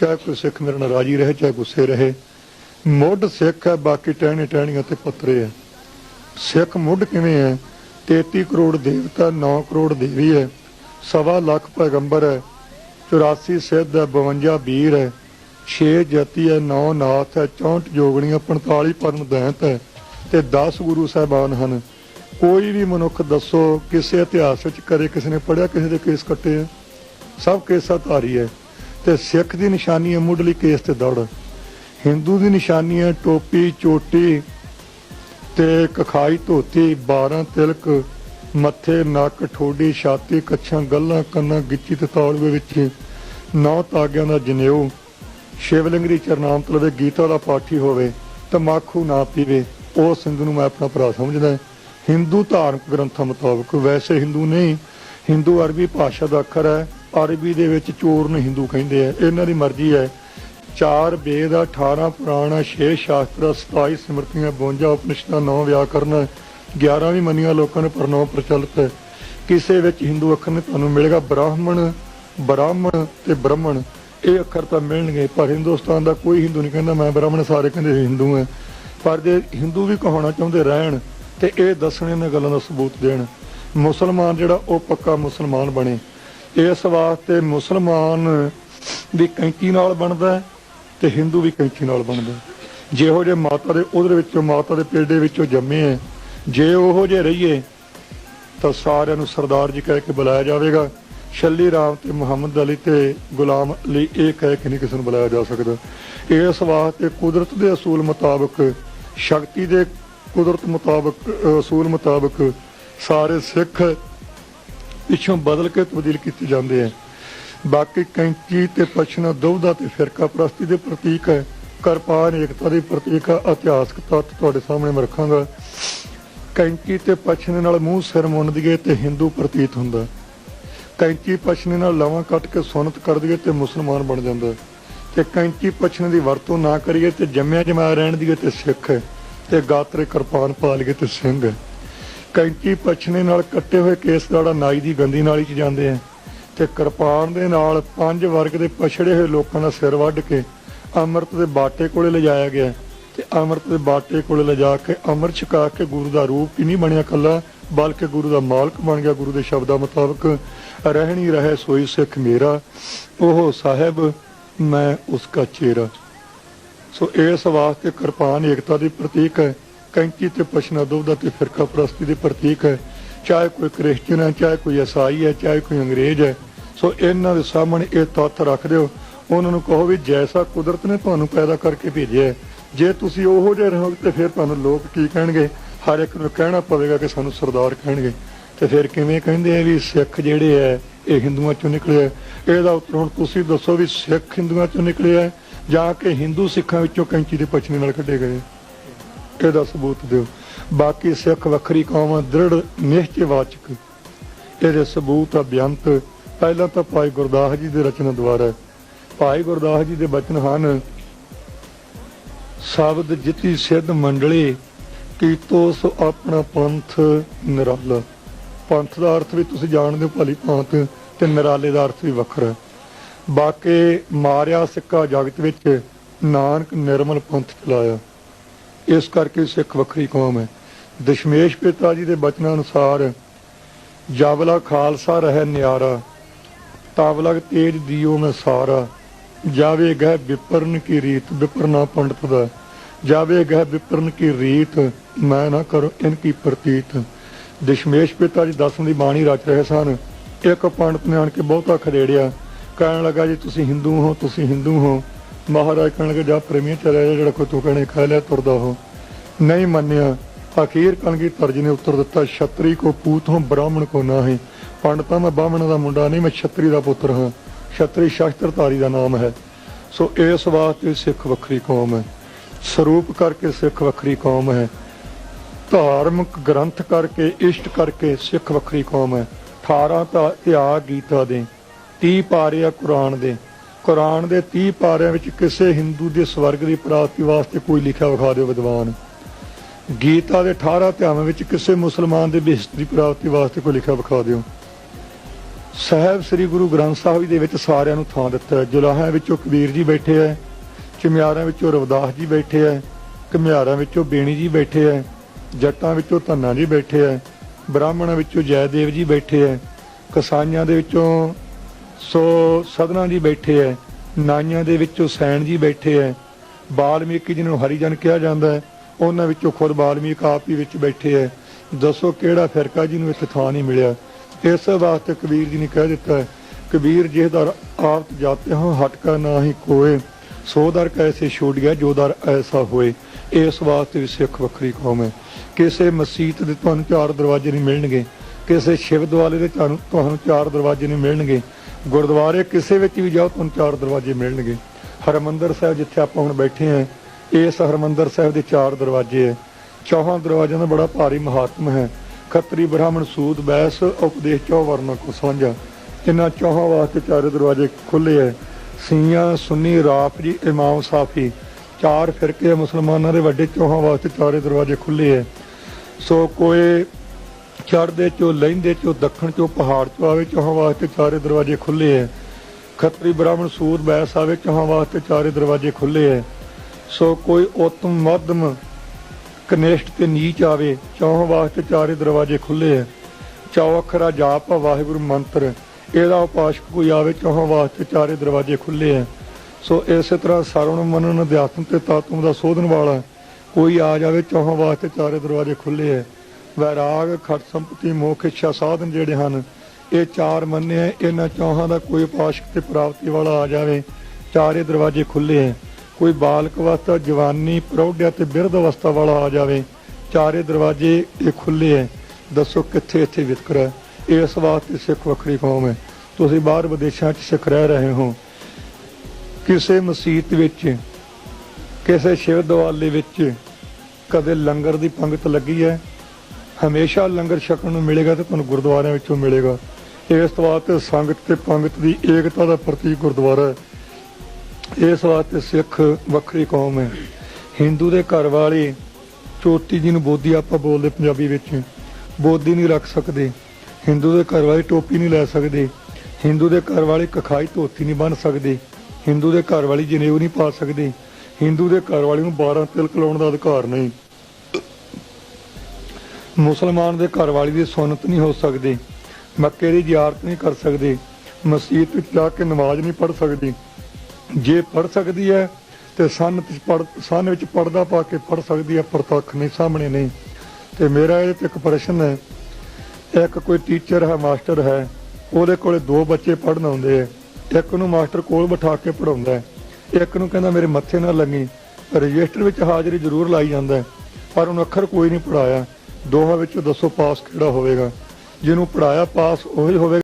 ਚਾਹੇ ਕੋਈ ਸਿੱਖ ਮੇਰੇ ਨਾਲ ਰਾਜੀ ਰਹੇ, ਚਾਹੇ ਗੁੱਸੇ ਰਹੇ। ਮੁੱਢ ਸਿੱਖ ਹੈ, ਬਾਕੀ ਟਹਿਣੇ ਟਹਿਣੀਆਂ ਤੇ ਪੱਤਰੇ ਹੈ ਸਿੱਖ ਮੁੱਢ ਕਿਵੇਂ ਹੈ? 33 ਕਰੋੜ ਦੇਵਤਾ 9 ਕਰੋੜ ਦੇਵੀ ਹੈ। ਸਵਾ ਲੱਖ ਪੈਗੰਬਰ ਹੈ। 84 ਸਿੱਧ ਹੈ 52 ਵੀਰ ਹੈ। 6 ਜਤੀ ਹੈ 9 ਨਾਥ ਹੈ। 64 ਜੋਗਣੀਆਂ 45 ਪਰਮ ਦੈਂਤ ਹੈ। ਤੇ 10 ਗੁਰੂ ਸਾਹਿਬਾਨ ਹਨ। ਕੋਈ ਵੀ ਮਨੁੱਖ ਦੱਸੋ, ਕਿਸੇ ਇਤਿਹਾਸ ਵਿੱਚ ਕਰੇ ਕਿਸੇ ਨੇ ਪੜਿਆ ਕਿਸੇ ਦੇ ਕੇਸ ਕੱਟੇ ਆ? ਸਭ ਕੇਸਾਂ ਧਾਰੀ ਹੈ। ਤੇ ਸਿੱਖ ਦੀ ਨਿਸ਼ਾਨੀ ਹੈ ਮੁੱਢਲੀ ਕੇਸ ਤੇ ਦੌੜ। ਹਿੰਦੂ ਦੀ ਨਿਸ਼ਾਨੀ ਹੈ ਟੋਪੀ, ਚੋਟੀ ਤੇ ਕਖਾਈ ਧੋਤੀ 12 ਤਿਲਕ, ਮੱਥੇ, ਨੱਕ, ਠੋਡੀ, ਛਾਤੀ, ਕੱਛਾਂ, ਗੱਲਾਂ, ਕੰਨਾਂ, ਗਿੱਚੀ ਤੇ ਤਾਲਵੇ ਵਿੱਚ ਨੌ ਤਾਗਿਆਂ ਦਾ ਜਨੇਊ। ਸ਼ਿਵਲਿੰਗਰੀ ਦੀ ਚਰਨਾਮਤ ਗੀਤਾ ਦਾ ਪਾਠੀ ਹੋਵੇ ਤਮਾਖੂ ਨਾ ਪੀਵੇ, ਉਹ ਸਿੰਘ ਨੂੰ ਮੈਂ ਆਪਣਾ ਭਰਾ ਸਮਝਦਾ ਹਿੰਦੂ ਧਾਰਮਿਕ ਗ੍ਰੰਥਾਂ ਮੁਤਾਬਕ ਵੈਸੇ ਹਿੰਦੂ ਨਹੀਂ, ਹਿੰਦੂ ਅਰਬੀ ਭਾਸ਼ਾ ਦਾ ਅੱਖਰ ਹੈ। ਅਰਬੀ ਦੇ ਵਿੱਚ ਚੋਰ ਨੂੰ ਹਿੰਦੂ ਕਹਿੰਦੇ ਆ। ਇਹਨਾਂ ਦੀ ਮਰਜ਼ੀ ਹੈ। ਚਾਰ ਵੇਦ ਆ 18 ਪੁਰਾਣ ਆ 6 ਸ਼ਾਸਤਰ ਆ, 27 ਸਿਮਰਤੀਆਂ 52 ਉਪਨਿਸ਼ਦਾਂ 9 ਵਿਆਕਰਨ 11 ਵੀ ਮੰਨੀਆਂ ਲੋਕਾਂ ਨੇ ਪਰ ਪ੍ਰਚਲਿਤ। ਹੈ ਕਿਸੇ ਵਿੱਚ ਹਿੰਦੂ ਅੱਖਰ ਨਹੀਂ ਤੁਹਾਨੂੰ ਮਿਲੇਗਾ। ਬ੍ਰਾਹਮਣ ਬ੍ਰਾਹਮਣ ਤੇ ਬ੍ਰਹਮਣ। ਇਹ ਅੱਖਰ ਤਾਂ ਮਿਲਣਗੇ ਪਰ ਹਿੰਦੁਸਤਾਨ ਦਾ ਕੋਈ ਹਿੰਦੂ ਨਹੀਂ ਕਹਿੰਦਾ ਮੈਂ ਬ੍ਰਾਹਮਣ ਸਾਰੇ ਕਹਿੰਦੇ ਹਿੰਦੂ ਹੈ ਪਰ ਜੇ ਹਿੰਦੂ ਵੀ ਕਹਾਉਣਾ ਚਾਹੁੰਦੇ ਰਹਿਣ ਤੇ ਇਹ ਦੱਸਣ ਇਹਨਾਂ ਗੱਲਾਂ ਦਾ ਸਬੂਤ ਦੇਣ। ਮੁਸਲਮਾਨ ਜਿਹੜਾ ਉਹ ਪੱਕਾ ਮੁਸਲਮਾਨ ਬਣੇ। ਇਸ ਵਾਸਤੇ ਮੁਸਲਮਾਨ ਵੀ ਕੈਂਚੀ ਨਾਲ ਬਣਦਾ ਹੈ ਤੇ ਹਿੰਦੂ ਵੀ ਕੈਂਚੀ ਨਾਲ ਬਣਦਾ ਜਿਹੋ ਜੇ ਮਾਤਾ ਦੇ ਉਹਦੇ ਵਿੱਚੋਂ, ਮਾਤਾ ਦੇ ਪੇਡੇ ਵਿੱਚੋਂ ਜੰਮੇ ਹੈ, ਜੇ ਉਹੋ ਜੇ ਰਹੀਏ, ਤਾਂ ਸਾਰਿਆਂ ਨੂੰ ਸਰਦਾਰ ਜੀ ਕਹਿ ਕੇ ਬੁਲਾਇਆ ਜਾਵੇਗਾ। ਸ਼ੱਲੀ ਰਾਮ ਤੇ ਮੁਹੰਮਦ ਅਲੀ ਤੇ ਗੁਲਾਮ ਅਲੀ ਇਹ ਕਹਿ ਕੇ ਨਹੀਂ ਕਿਸੇ ਨੂੰ ਬੁਲਾਇਆ ਜਾ ਸਕਦਾ। ਇਸ ਵਾਸਤੇ ਕੁਦਰਤ ਦੇ ਅਸੂਲ ਮੁਤਾਬਕ, ਸ਼ਕਤੀ ਦੇ ਕੁਦਰਤ ਮੁਤਾਬਕ, ਅਸੂਲ ਮੁਤਾਬਕ ਸਾਰੇ ਸਿੱਖ ਪਿੱਛੋਂ ਬਦਲ ਕੇ ਤਬਦੀਲ ਕੀਤੇ ਜਾਂਦੇ ਆ ਬਾਕੀ ਕੈਂਚੀ ਤੇ ਪਛਨਾ ਦੁਬਦਾ ਤੇ ਫਿਰਕਾ ਪ੍ਰਸਤੀ ਦੇ ਪ੍ਰਤੀਕ ਹੈ। ਕਿਰਪਾਨ, ਏਕਤਾ ਦੇ ਪ੍ਰਤੀਕ ਹੈ। ਇਤਿਹਾਸਕ ਤੱਤ ਤੁਹਾਡੇ ਸਾਹਮਣੇ ਮੈਂ ਰੱਖਾਂਗਾ। ਕੈਂਚੀ ਤੇ ਪਛਨੇ ਨਾਲ ਮੂੰਹ ਸਿਰ ਮੁੰਨ ਤੇ ਹਿੰਦੂ ਪ੍ਰਤੀਤ ਹੁੰਦਾ ਕੈਂਚੀ ਪਛਨੇ ਨਾਲ ਲਾਵਾਂ ਕੱਟ ਕੇ ਸੁਨਤ ਕਰ ਦਈਏ ਤੇ ਮੁਸਲਮਾਨ ਬਣ ਜਾਂਦਾ ਤੇ ਕੈਂਚੀ ਪਛਨੇ ਦੀ ਵਰਤੋਂ ਨਾ ਕਰੀਏ ਤੇ ਜੰਮਿਆ ਜਮਾ ਰਹਿਣ ਦੀਏ ਤੇ ਸਿੱਖ ਹੈ। ਤੇ ਗਾਤਰੇ ਕਿਰਪਾਨ ਪਾ ਲਈਏ ਤੇ ਸਿੰਘ ਕੈਂਚੀ ਪਛਨੇ ਨਾਲ ਕੱਟੇ ਹੋਏ ਕੇਸ ਜਿਹੜਾ ਨਾਈ ਦੀ ਗੰਦੀ ਨਾਲੀ 'ਚ ਜਾਂਦੇ ਆ। ਤੇ ਕਿਰਪਾਨ ਦੇ ਨਾਲ ਪੰਜ ਵਰਗ ਦੇ ਪਛੜੇ ਹੋਏ ਲੋਕਾਂ ਦਾ ਸਿਰ ਵੱਢ ਕੇ ਅੰਮ੍ਰਿਤ ਦੇ ਬਾਟੇ ਕੋਲੇ ਲਿਜਾਇਆ ਗਿਆ। ਤੇ ਅੰਮ੍ਰਿਤ ਦੇ ਬਾਟੇ ਕੋਲੇ ਲਿਜਾ ਕੇ ਅੰਮ੍ਰਿਤ ਛਕਾ ਕੇ ਗੁਰੂ ਦਾ ਰੂਪ ਹੀ ਨਹੀਂ ਬਣਿਆ ਕੱਲਾ, ਬਲਕਿ ਗੁਰੂ ਦਾ ਮਾਲਕ ਬਣ ਗਿਆ ਗੁਰੂ ਦੇ ਸ਼ਬਦਾਂ ਮੁਤਾਬਕ। ਰਹਿਣੀ ਰਹੇ ਸੋਈ ਸਿੱਖ ਮੇਰਾ ਉਹ ਸਾਹਿਬ, ਮੈਂ ਉਸਕਾ ਚੇਰਾ। ਸੋ ਇਸ ਵਾਸਤੇ ਕਿਰਪਾਨ ਏਕਤਾ ਦੀ ਪ੍ਰਤੀਕ ਹੈ। ਕੈਂਚੀ ਤੇ ਪਛਨਾ ਦੁਬਦਾ ਤੇ ਫਿਰਕਾ ਪ੍ਰਸਤੀ ਦੀ ਪ੍ਰਤੀਕ ਹੈ। ਚਾਹੇ ਕੋਈ ਕ੍ਰਿਸਚੀਅਨ ਹੈ ਚਾਹੇ ਕੋਈ ਈਸਾਈ ਹੈ ਚਾਹੇ ਕੋਈ ਅੰਗਰੇਜ਼ ਹੈ। ਸੋ ਇਹਨਾਂ ਦੇ ਸਾਹਮਣੇ ਇਹ ਤੱਥ ਰੱਖ ਦਿਓ। ਉਹਨਾਂ ਨੂੰ ਕਹੋ ਵੀ ਜੈਸਾ ਕੁਦਰਤ ਨੇ ਤੁਹਾਨੂੰ ਪੈਦਾ ਕਰਕੇ ਭੇਜਿਆ ਹੈ, ਜੇ ਤੁਸੀਂ ਉਹੋ ਜਿਹੇ ਰਹੋਗੇ ਤੇ ਫਿਰ ਤੁਹਾਨੂੰ ਲੋਕ ਕੀ ਕਹਿਣਗੇ? ਹਰ ਇੱਕ ਨੂੰ ਕਹਿਣਾ ਪਵੇਗਾ ਕਿ ਸਾਨੂੰ ਸਰਦਾਰ ਕਹਿਣਗੇ। ਤੇ ਫਿਰ ਕਿਵੇਂ ਕਹਿੰਦੇ ਆ ਵੀ ਸਿੱਖ ਜਿਹੜੇ ਐ ਇਹ ਹਿੰਦੂਆਂ ਚੋਂ ਨਿਕਲੇ ਆ। ਇਹਦਾ ਉੱਤਰ ਹੁਣ ਤੁਸੀਂ ਦੱਸੋ ਵੀ ਸਿੱਖ ਹਿੰਦੂਆਂ ਚੋਂ ਨਿਕਲੇ ਆ ਜਾਂ ਕਿ ਹਿੰਦੂ ਸਿੱਖਾਂ ਵਿੱਚੋਂ ਕੈਂਚੀ ਦੇ ਪਛਨੇ ਨਾਲ ਕੱਢੇ ਗਏ ਇਹਦਾ ਸਬੂਤ ਦਿਓ। ਬਾਕੀ ਸਿੱਖ ਵੱਖਰੀ ਕੌਮ ਦ੍ਰਿੜ ਨਿਸ਼ਚੈਵਾਚਕ। ਇਹਦੇ ਸਬੂਤ ਆ ਪਹਿਲਾਂ ਤਾਂ ਭਾਈ ਗੁਰਦਾਸ ਜੀ ਦੇ ਰਚਨਾ ਦੁਆਰਾ। ਭਾਈ ਗੁਰਦਾਸ ਜੀ ਦੇ ਬਚਨ ਹਨ, ਸ਼ਬਦ ਜਿਤੀ ਸਿੱਧ ਮੰਡਲੀ ਕੀਤੋ ਸੋ ਆਪਣਾ ਪੰਥ ਨਿਰਾਲਾ। ਪੰਥ ਦਾ ਅਰਥ ਵੀ ਤੁਸੀਂ ਜਾਣਦੇ ਹੋ, ਭਲੀ ਭਾਂਤ, ਤੇ ਨਿਰਾਲੇ ਦਾ ਅਰਥ ਵੀ ਵੱਖਰਾ। ਬਾਕੀ ਮਾਰਿਆ ਸਿੱਕਾ ਜਗਤ ਵਿੱਚ, ਨਾਨਕ ਨਿਰਮਲ ਪੰਥ ਚਲਾਇਆ। ਇਸ ਕਰਕੇ ਸਿੱਖ ਵੱਖਰੀ ਕੌਮ ਹੈ। ਦਸ਼ਮੇਸ਼ ਪਿਤਾ ਜੀ ਦੇ ਬਚਨਾਂ ਅਨੁਸਾਰ ਜਾਬਲਾ ਖਾਲਸਾ ਰਹਿ ਨਿਆਰਾ, ਤਾਵਲਗ ਤੇਜ ਦਿਓ ਮੈਂ ਸਾਰਾ। ਜਾਵੇ ਗਹਿ ਵਿਪਰਨ ਕੀ ਰੀਤ ਵਿਪਰਨਾ ਪੰਡਤ ਦਾ। ਜਾਵੇ ਗਹਿ ਵਿਪਰਨ ਕੀ ਰੀਤ, ਮੈਂ ਨਾ ਕਰੋ ਇਨ ਕੀ ਪ੍ਰਤੀਤ। ਦਸ਼ਮੇਸ਼ ਪਿਤਾ ਜੀ ਦਸਮ ਦੀ ਬਾਣੀ ਰਚ ਰਹੇ ਸਨ। ਇੱਕ ਪੰਡਤ ਨੇ ਆਣ ਕੇ ਬਹੁਤਾ ਖੜੇੜਿਆ ਕਹਿਣ ਲੱਗਾ, ਜੀ ਤੁਸੀਂ ਹਿੰਦੂ ਹੋ, ਤੁਸੀਂ ਹਿੰਦੂ ਹੋ। ਮਹਾਰਾਜ ਕਹਿਣ ਜਾ ਪ੍ਰੇਮੀ ਚਲਿਆ ਜਾ, ਜਿਹੜਾ ਕੋਈ ਤੂੰ ਕਹਣੇ ਖਾ ਲਿਆ ਤੁਰਦਾ ਹੋ। ਨਹੀਂ ਮੰਨਿਆ। ਅਖੀਰ ਕਲਗੀ ਤਰਜ ਨੇ ਉੱਤਰ ਦਿੱਤਾ ਛਤਰੀ ਕੋ ਪੂਤ ਹੋ ਬ੍ਰਾਹਮਣ ਕੋ ਨਾਹੀਂ। ਪੰਡਤਾਂ ਮੈਂ ਬਾਹਮਣ ਦਾ ਮੁੰਡਾ ਨਹੀਂ ਮੈਂ ਛਤਰੀ ਦਾ ਪੁੱਤਰ ਹਾਂ। ਛਤਰੀ ਸ਼ਾਸਤਰਧਾਰੀ ਦਾ ਨਾਮ ਹੈ। ਸੋ ਇਸ ਵਾਸਤੇ ਸਿੱਖ ਵੱਖਰੀ ਕੌਮ ਹੈ। ਸਰੂਪ ਕਰਕੇ ਸਿੱਖ ਵੱਖਰੀ ਕੌਮ ਹੈ। ਧਾਰਮਿਕ ਗ੍ਰੰਥ ਕਰਕੇ ਇਸ਼ਟ ਕਰਕੇ ਸਿੱਖ ਵੱਖਰੀ ਕੌਮ ਹੈ। 18 ਤਾਂ ਇਤਿਹਾਸ ਗੀਤਾ ਦੇ 30 ਪਾਰੇ ਆ ਕੁਰਾਨ ਦੇ। ਕੁਰਾਨ ਦੇ 30 ਪਾਰਿਆਂ ਵਿੱਚ ਕਿਸੇ ਹਿੰਦੂ ਦੇ ਸਵਰਗ ਦੀ ਪ੍ਰਾਪਤੀ ਵਾਸਤੇ ਕੋਈ ਲਿਖਿਆ ਵਿਖਾ ਦਿਓ ਵਿਦਵਾਨ। ਗੀਤਾ ਦੇ 18 ਅਧਿਆਵਾਂ ਵਿੱਚ ਕਿਸੇ ਮੁਸਲਮਾਨ ਦੇ ਬਿਹਸ਼ਤ ਦੀ ਪ੍ਰਾਪਤੀ ਵਾਸਤੇ ਕੋਈ ਲਿਖਿਆ ਵਿਖਾ ਦਿਓ। ਸਾਹਿਬ ਸ੍ਰੀ ਗੁਰੂ ਗ੍ਰੰਥ ਸਾਹਿਬ ਜੀ ਦੇ ਵਿੱਚ ਸਾਰਿਆਂ ਨੂੰ ਥਾਂ ਦਿੱਤਾ ਹੈ। ਜੁਲਾਹਿਆਂ ਵਿੱਚੋਂ ਕਬੀਰ ਜੀ ਬੈਠੇ ਹੈ, ਚਮਿਆਰਾਂ ਵਿੱਚੋਂ ਰਵਦਾਸ ਜੀ ਬੈਠੇ ਹੈ, ਘੁਮਿਆਰਾਂ ਵਿੱਚੋਂ ਬੇਣੀ ਜੀ ਬੈਠੇ ਹੈ, ਜੱਟਾਂ ਵਿੱਚੋਂ ਧੰਨਾ ਜੀ ਬੈਠੇ ਹੈ, ਬ੍ਰਾਹਮਣਾਂ ਵਿੱਚੋਂ ਜੈਦੇਵ ਜੀ ਬੈਠੇ ਹੈ, ਕਸਾਈਆਂ ਦੇ ਵਿੱਚੋਂ ਸੋ ਸਦਨਾ ਜੀ ਬੈਠੇ ਹੈ ਨਾਈਆਂ ਦੇ ਵਿੱਚੋਂ ਸੈਣ ਜੀ ਬੈਠੇ ਹੈ ਬਾਲਮੀਕੀ ਜਿਹਨੂੰ ਹਰੀਜਨ ਕਿਹਾ ਜਾਂਦਾ ਹੈ ਉਹਨਾਂ ਵਿੱਚੋਂ ਖੁਦ ਬਾਲਮੀਕ ਆਪ ਹੀ ਵਿੱਚ ਬੈਠੇ ਹੈ ਦੱਸੋ ਕਿਹੜਾ ਫਿਰਕਾ ਜਿਹਨੂੰ ਇੱਥੇ ਥਾਂ ਨਹੀਂ ਮਿਲਿਆ। ਇਸ ਵਾਸਤੇ ਕਬੀਰ ਜੀ ਨੇ ਕਹਿ ਦਿੱਤਾ ਕਬੀਰ ਜਿਸ ਦਰ ਆਪ ਜਾਤੇ ਹੋ, ਹਟਕਾ ਨਾਹੀ ਕੋਏ। ਸੋ ਦਰ ਕੈਸੇ ਛੋੜ ਗਿਆ, ਜੋ ਦਰ ਐਸਾ ਹੋਏ। ਇਸ ਵਾਸਤੇ ਵੀ ਸਿੱਖ ਵੱਖਰੀ ਕੌਮ ਹੈ ਕਿਸੇ ਮਸਜਿਦ ਦੇ ਤੁਹਾਨੂੰ ਚਾਰ ਦਰਵਾਜ਼ੇ ਨਹੀਂ ਮਿਲਣਗੇ। ਕਿਸੇ ਸ਼ਿਵ ਦੁਆਲੇ ਦੇ ਤੁਹਾਨੂੰ ਤੁਹਾਨੂੰ ਚਾਰ ਦਰਵਾਜ਼ੇ ਨਹੀਂ ਮਿਲਣਗੇ। ਗੁਰਦੁਆਰੇ ਕਿਸੇ ਵਿੱਚ ਵੀ ਜਾਓ, ਤੁਹਾਨੂੰ ਚਾਰ ਦਰਵਾਜ਼ੇ ਮਿਲਣਗੇ। ਹਰਮੰਦਰ ਸਾਹਿਬ ਜਿੱਥੇ ਆਪਾਂ ਹੁਣ ਬੈਠੇ ਹਾਂ, ਇਸ ਹਰਮੰਦਰ ਸਾਹਿਬ ਦੇ ਚਾਰ ਦਰਵਾਜ਼ੇ ਹੈ। ਚੌਹਾਂ ਦਰਵਾਜ਼ਿਆਂ ਦਾ ਬੜਾ ਭਾਰੀ ਮਹਾਤਮ ਹੈ। ਖੱਤਰੀ ਬ੍ਰਾਹਮਣ ਸੂਦ ਬੈਸ, ਉਪਦੇਸ਼, ਚੌ ਵਰਨਾ ਕੋ ਸਾਂਝਾ। ਇਹਨਾਂ ਚੌਹਾਂ ਵਾਸਤੇ ਚਾਰੇ ਦਰਵਾਜ਼ੇ ਖੁੱਲੇ ਹੈ। ਸੀਆਂ, ਸੁੰਨੀ, ਰਾਫ ਜੀ, ਇਮਾਮ ਸਾਫੀ। ਚਾਰ ਫਿਰਕੇ ਮੁਸਲਮਾਨਾਂ ਦੇ ਵੱਡੇ ਚੌਹਾਂ ਵਾਸਤੇ ਚਾਰੇ ਦਰਵਾਜ਼ੇ ਖੁੱਲੇ ਹੈ। ਸੋ ਕੋਈ ਚੜ੍ਹਦੇ ਚੋਂ ਲਹਿੰਦੇ ਚੋਂ, ਦੱਖਣ ਚੋਂ, ਪਹਾੜ ਚੋਂ, ਆਵੇ ਚੌਹਾਂ ਵਾਸਤੇ ਚਾਰੇ ਦਰਵਾਜ਼ੇ ਖੁੱਲੇ ਹੈ ਖੱਤਰੀ ਬ੍ਰਾਹਮਣ ਸੂਰ ਬੈਸ ਆਵੇ ਚੌਹਾਂ ਵਾਸਤੇ ਚਾਰੇ ਦਰਵਾਜ਼ੇ ਖੁੱਲੇ ਹੈ ਸੋ ਕੋਈ ਉਤਮ, ਮੱਧਮ ਕਨਿਸ਼ਟ ਤੇ ਨੀਚ ਆਵੇ, ਚੌਹਾਂ ਵਾਸਤੇ ਚਾਰੇ ਦਰਵਾਜ਼ੇ ਖੁੱਲੇ ਹੈ ਚੌ ਅੱਖਰਾ ਜਾਪ ਵਾਹਿਗੁਰੂ ਮੰਤਰ, ਇਹਦਾ ਉਪਾਸ਼ਕ ਕੋਈ ਆਵੇ ਚੌਹਾਂ ਵਾਸਤੇ ਚਾਰੇ ਦਰਵਾਜ਼ੇ ਖੁੱਲੇ ਹੈ ਸੋ ਇਸੇ ਤਰ੍ਹਾਂ ਸਰਵਣ, ਮਨਨ, ਅਧਿਆਤਮ ਤੇ ਤਾਤਮ ਦਾ ਸੋਧਨ ਵਾਲਾ ਕੋਈ ਆ ਜਾਵੇ ਚੌਹਾਂ ਵਾਸਤੇ ਚਾਰੇ ਦਰਵਾਜ਼ੇ ਖੁੱਲੇ ਹੈ ਵੈਰਾਗ ਖਟ ਸੰਪਤੀ, ਮੋਖ, ਇੱਛਾ ਸਾਧਨ ਜਿਹੜੇ ਹਨ, ਇਹ ਚਾਰ ਮੰਨੇ ਹੈ। ਇਹਨਾਂ ਚੌਹਾਂ ਦਾ ਕੋਈ ਉਪਾਸ਼ਕ ਤੇ ਪ੍ਰਾਪਤੀ ਵਾਲਾ ਆ ਜਾਵੇ। ਚਾਰੇ ਦਰਵਾਜ਼ੇ ਖੁੱਲੇ ਹੈ। ਕੋਈ ਬਾਲਕ ਅਵਸਥਾ, ਜਵਾਨੀ, ਪ੍ਰੌਢਿਆ ਤੇ ਬਿਰਧ ਅਵਸਥਾ ਵਾਲਾ ਆ ਜਾਵੇ। ਚਾਰੇ ਦਰਵਾਜ਼ੇ ਇਹ ਖੁੱਲੇ ਹੈ। ਦੱਸੋ ਕਿੱਥੇ ਇੱਥੇ ਵਿਤਕਰਾ ਇਸ ਵਾਸਤੇ ਸਿੱਖ ਵੱਖਰੀ ਕੌਮ ਹੈ। ਤੁਸੀਂ ਬਾਹਰ ਵਿਦੇਸ਼ਾਂ 'ਚ ਸਿੱਖ ਰਹਿ ਰਹੇ ਹੋ। ਕਿਸੇ ਮਸਜਿਦ ਵਿੱਚ, ਕਿਸੇ ਸ਼ਿਵ ਦਵਾਲੇ ਵਿੱਚ ਕਦੇ ਲੰਗਰ ਦੀ ਪੰਗਤ ਲੱਗੀ ਹੈ? ਹਮੇਸ਼ਾ ਲੰਗਰ ਛਕਣ ਨੂੰ ਮਿਲੇਗਾ ਤੇ ਤੁਹਾਨੂੰ ਗੁਰਦੁਆਰਿਆਂ ਵਿੱਚੋਂ ਮਿਲੇਗਾ। ਇਸ ਤੋਂ ਬਾਅਦ ਸੰਗਤ ਤੇ ਪੰਗਤ ਦੀ ਏਕਤਾ ਦਾ ਪ੍ਰਤੀਕ ਗੁਰਦੁਆਰਾ ਹੈ। ਇਸ ਵਾਸਤੇ ਸਿੱਖ ਵੱਖਰੀ ਕੌਮ ਹੈ। ਹਿੰਦੂ ਦੇ ਘਰ ਵਾਲੇ ਚੋਟੀ ਜੀ ਨੂੰ ਬੋਧੀ ਆਪਾਂ ਬੋਲਦੇ ਪੰਜਾਬੀ ਵਿੱਚ। ਬੋਧੀ ਨਹੀਂ ਰੱਖ ਸਕਦੇ। ਹਿੰਦੂ ਦੇ ਘਰ ਵਾਲੇ ਟੋਪੀ ਨਹੀਂ ਲੈ ਸਕਦੇ। ਹਿੰਦੂ ਦੇ ਘਰ ਵਾਲੇ ਕਖਾਈ ਧੋਤੀ ਨਹੀਂ ਬੰਨ ਸਕਦੇ। ਹਿੰਦੂ ਦੇ ਘਰ ਵਾਲੀ ਜਨੇਊ ਨਹੀਂ ਪਾ ਸਕਦੇ। ਹਿੰਦੂ ਦੇ ਘਰ ਵਾਲੇ ਨੂੰ 12 ਤਿਲਕ ਲਾਉਣ ਦਾ ਅਧਿਕਾਰ ਨਹੀਂ। ਮੁਸਲਮਾਨ ਦੇ ਘਰ ਵਾਲੀ ਦੀ ਸੁਨਨਤ ਨਹੀਂ ਹੋ ਸਕਦੀ। ਮੱਕੇ ਦੀ ਜ਼ਿਆਰਤ ਨਹੀਂ ਕਰ ਸਕਦੇ। ਮਸਜਿਦ ਵਿੱਚ ਜਾ ਕੇ ਨਮਾਜ਼ ਨਹੀਂ ਪੜ੍ਹ ਸਕਦੀ। ਜੇ ਪੜ੍ਹ ਸਕਦੀ ਹੈ, ਤੇ ਸਨ ਵਿੱਚ ਪੜ੍ਹ ਸਨ ਵਿੱਚ ਪੜਦਾ ਪਾ ਕੇ ਪੜ੍ਹ ਸਕਦੀ ਹੈ ਪ੍ਰਤੱਖ ਨਹੀਂ, ਸਾਹਮਣੇ ਨਹੀਂ। ਤੇ ਮੇਰਾ ਇਹ ਤੇ ਇੱਕ ਪ੍ਰਸ਼ਨ ਹੈ, ਇੱਕ ਕੋਈ ਟੀਚਰ ਹੈ, ਮਾਸਟਰ ਹੈ, ਉਹਦੇ ਕੋਲੇ ਦੋ ਬੱਚੇ ਪੜ੍ਹਨ ਆਉਂਦੇ ਆ ਇੱਕ ਨੂੰ ਮਾਸਟਰ ਕੋਲ ਬਿਠਾ ਕੇ ਪੜਾਉਂਦਾ ਹੈ। ਇੱਕ ਨੂੰ ਕਹਿੰਦਾ, ਮੇਰੇ ਮੱਥੇ ਨਾਲ ਲੱਗੀ। ਰਜਿਸਟਰ ਵਿੱਚ ਹਾਜ਼ਰੀ ਜ਼ਰੂਰ ਲਾਈ ਜਾਂਦਾ ਪਰ ਉਹਨੂੰ ਅੱਖਰ ਕੋਈ ਨਹੀਂ ਪੜਾਇਆ ਦੋਹਾਂ ਵਿੱਚੋਂ ਦੱਸੋ ਪਾਸ ਕਿਹੜਾ ਹੋਵੇਗਾ? ਜਿਹਨੂੰ ਪੜਾਇਆ ਪਾਸ ਉਹੀ ਹੋਵੇਗਾ।